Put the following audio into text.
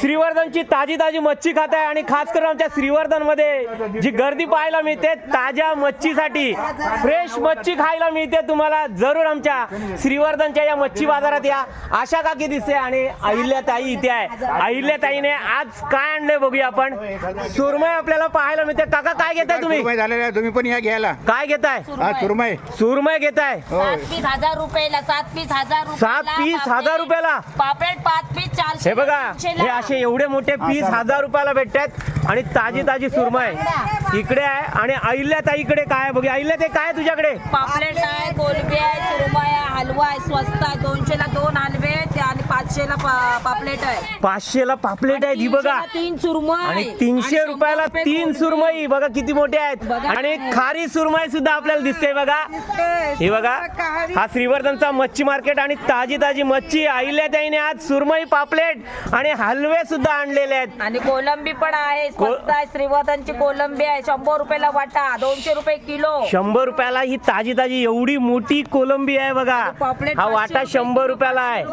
श्रीवर्धनची ताजी ताजी मच्छी खात आहे आणि खास करून आमच्या श्रीवर्धनमध्ये जी गर्दी पाहायला मिळते ताज्या मच्छीसाठी. फ्रेश मच्छी खायला मिळते तुम्हाला जरूर आमच्या श्रीवर्धनच्या या मच्छी बाजारात या. आशा काकी दिसते आणि अहिल्याताई इथे आहे. अहिल्याताईने आज काय आणलंय बघूया आपण. सुरमई आपल्याला पाहायला मिळते. काका काय घेताय तुम्ही? सुरमई झालेला आहे तुम्ही पण या घ्यायला. काय घेताय? हा सुरमई. सुरमई घेताय. सात पीस हजार रुपयाला सात पीस हजार रुपयाला सात पीस पापलेट- हजार रुपयाला. पापलेट पाच पीस चारशे हे बघा. हे असे एवढे मोठे पीस हजार रुपयाला भेटतात आणि ताजी ताजी सुरमई इकडे आहे आणि अहिल्याताईकडे काय आहे? बघूया. अहिल्या ते काय तुझ्याकडे? पापलेट आहे आहे आहे स्वस्त आहे दोनशेला दोन हलवे आहेत आणि पाचशेला पा- पापलेट आहे. पाचशेला पापलेट आहेत ही बघा. तीनशेला तीन सुरमई. आणि तीनशे रुपयाला रुपये तीन. सुरमई. बघा किती मोठे आहेत. बघा. आणि खारी सुरमई सुद्धा आपल्याला दिसते बघा. हे बघा. हा श्रीवर्धनचा मच्छी मार्केट आणि ताजी ताजी मच्छी. अहिल्याताईने आज सुरमई पापलेट आणि हलवे सुद्धा आणलेले आहेत. आणि कोलंबी पण आहे. स्वस्त आहे श्रीवर्धनची कोलंबी आहे. शंभर रुपयाला वाटा दोनशे रुपये किलो. शंभर रुपयाला ही ताजी ताजी एवढी मोठी कोलंबी आहे बघा. हा वाटा शंभर रुपयाला आहे.